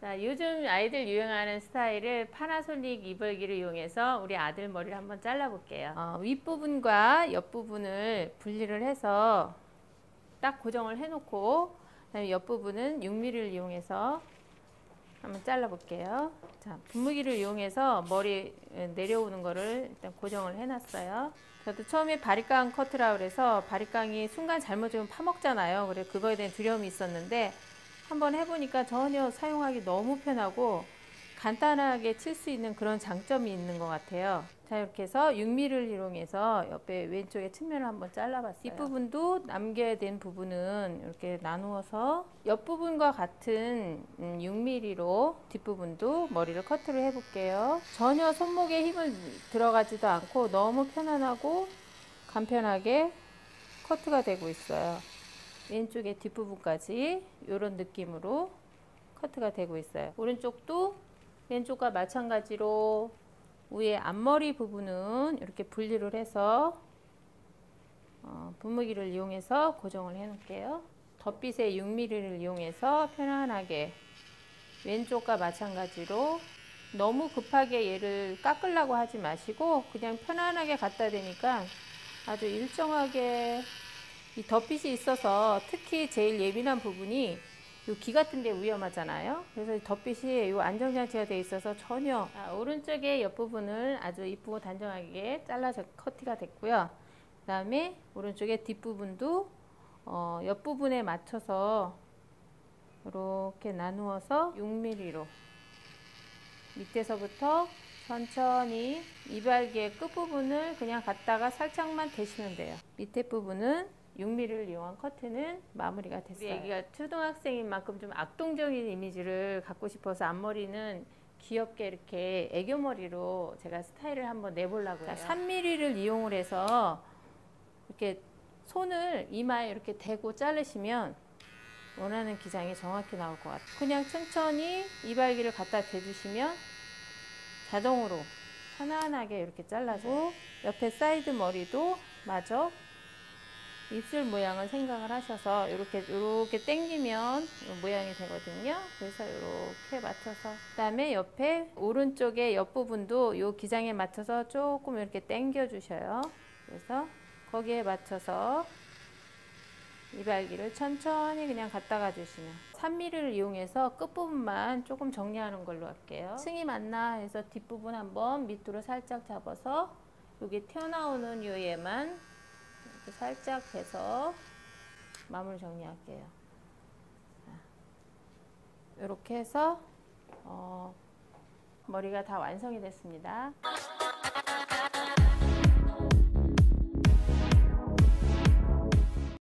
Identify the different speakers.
Speaker 1: 자, 요즘 아이들 유행하는 스타일을 파나솔릭 이불기를 이용해서 우리 아들 머리를 한번 잘라볼게요. 어, 윗부분과 옆부분을 분리를 해서 딱 고정을 해놓고 그다음에 옆부분은 6mm를 이용해서 한번 잘라볼게요. 자, 분무기를 이용해서 머리 내려오는 거를 일단 고정을 해놨어요. 저도 처음에 바리깡 커트라 그래서 바리깡이 순간 잘못되면 파먹잖아요. 그래 그거에 대한 두려움이 있었는데 한번 해보니까 전혀 사용하기 너무 편하고 간단하게 칠 수 있는 그런 장점이 있는 것 같아요. 자 이렇게 해서 6mm를 이용해서 옆에 왼쪽에 측면을 한번 잘라봤어요. 뒷부분도 남겨야 된 부분은 이렇게 나누어서 옆부분과 같은 6mm로 뒷부분도 머리를 커트를 해볼게요. 전혀 손목에 힘을 들어가지도 않고 너무 편안하고 간편하게 커트가 되고 있어요. 왼쪽에 뒷부분까지 이런 느낌으로 커트가 되고 있어요. 오른쪽도 왼쪽과 마찬가지로 위에 앞머리 부분은 이렇게 분리를 해서 어, 분무기를 이용해서 고정을 해 놓을게요. 덧빗의 6mm를 이용해서 편안하게 왼쪽과 마찬가지로 너무 급하게 얘를 깎으려고 하지 마시고 그냥 편안하게 갖다 대니까 아주 일정하게 이 덧빗이 있어서 특히 제일 예민한 부분이 요귀 같은 데 위험하잖아요. 그래서 덧빗이 요 안정장치가 되어 있어서 전혀 아, 오른쪽의 옆부분을 아주 이쁘고 단정하게 잘라서 커트가 됐고요. 그 다음에 오른쪽의 뒷부분도 어, 옆부분에 맞춰서 이렇게 나누어서 6mm로 밑에서부터 천천히 이발기의 끝부분을 그냥 갖다가 살짝만 대시면 돼요. 밑에 부분은 6mm를 이용한 커트는 마무리가 됐어요. 애기가 초등학생인 만큼 좀 악동적인 이미지를 갖고 싶어서 앞머리는 귀엽게 이렇게 애교머리로 제가 스타일을 한번 내보려고 해요. 3mm를 이용을 해서 이렇게 손을 이마에 이렇게 대고 자르시면 원하는 기장이 정확히 나올 것 같아요. 그냥 천천히 이발기를 갖다 대주시면 자동으로 편안하게 이렇게 잘라서 옆에 사이드 머리도 마저 입술 모양을 생각을 하셔서 이렇게 이렇게 당기면 모양이 되거든요. 그래서 이렇게 맞춰서 그다음에 옆에 오른쪽에 옆 부분도 이 기장에 맞춰서 조금 이렇게 당겨 주셔요. 그래서 거기에 맞춰서 이발기를 천천히 그냥 갖다가 주시면 3mm를 이용해서 끝부분만 조금 정리하는 걸로 할게요. 층이 맞나 해서 뒷부분 한번 밑으로 살짝 잡아서 여기 튀어나오는 요 얘만 살짝 해서 마무리 정리할게요. 이렇게 해서 어, 머리가 다 완성이 됐습니다.